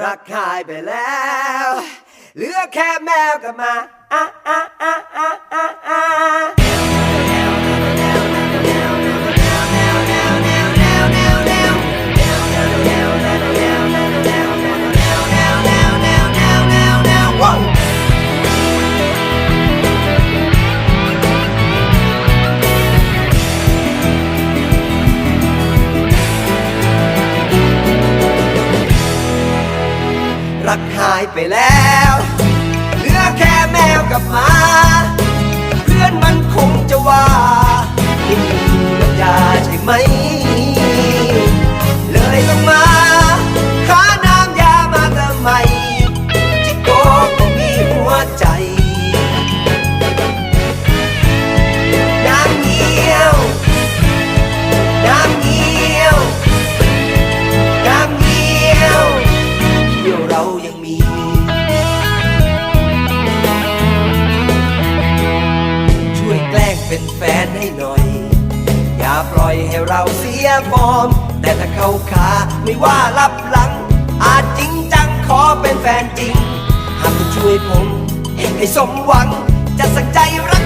รักหายไปแล้ว เหลือแค่แมวกับหมาอะอะายไปแล้ว เหลือแค่แมวกับหมา เพื่อนมันคงจะว่าไม่มีน้ำยาใช่ไหม เลยต้องมาหาน้ำยามาเติมจิโก้ก็มีหัวใจน้ำเงี้ยวน้ำเงี้ยวน้ำเงี้ยวเที่ยวเรายังมี แฟนให้หน่อย อย่าปล่อยให้เราเสียฟอร์ม แต่ถ้าเข้าขาไม่ว่ารับหลัง อาจจริงจังขอเป็นแฟนจริง หากคุณช่วยผมให้สมหวัง จะสักใจรัก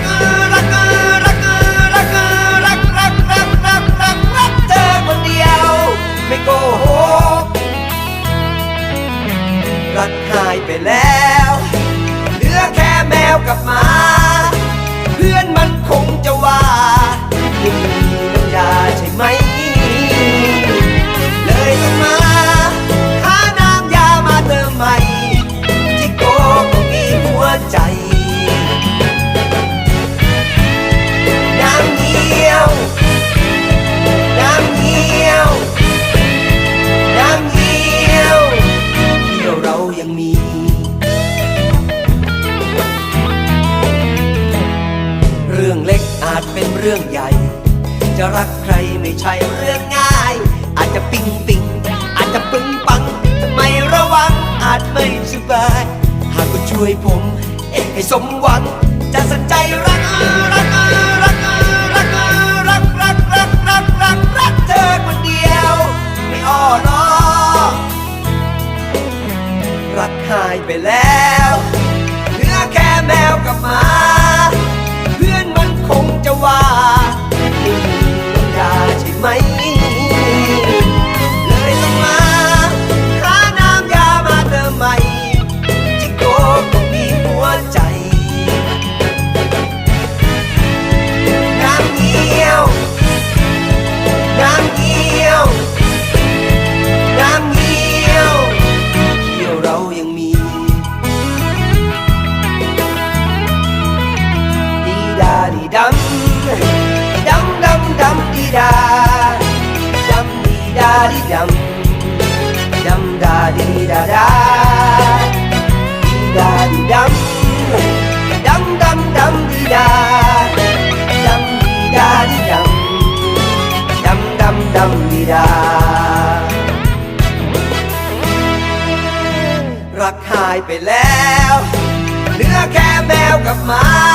รักรักรักรักรักรักรักรักรักเธอคนเดียว ไม่โกหกรักหายไปแล้วเหลือแค่แมวกับหมา เรื่องใหญ่ จะรักใครไม่ใช่เรื่องง่าย อาจจะปิ๊งปิ๊งอาจจะปึ้งปังไม่ระวังอาจไม่สบาย หากคุณช่วยผมให้สมหวัง จะสัญใจรักรักรักรักรักรักรักรักรักรักเธอคนเดียว ไม่อ้อน้อรักหายไปแล้วเหลือแค่แมวกับหมา ดีดาดีดำดำดาดีดาดาดาดีดำดำดำดำดีดาดำดีดาดีดำดำดำดำดีดารักหายไปแล้ว เหลือแค่แมวกับหมา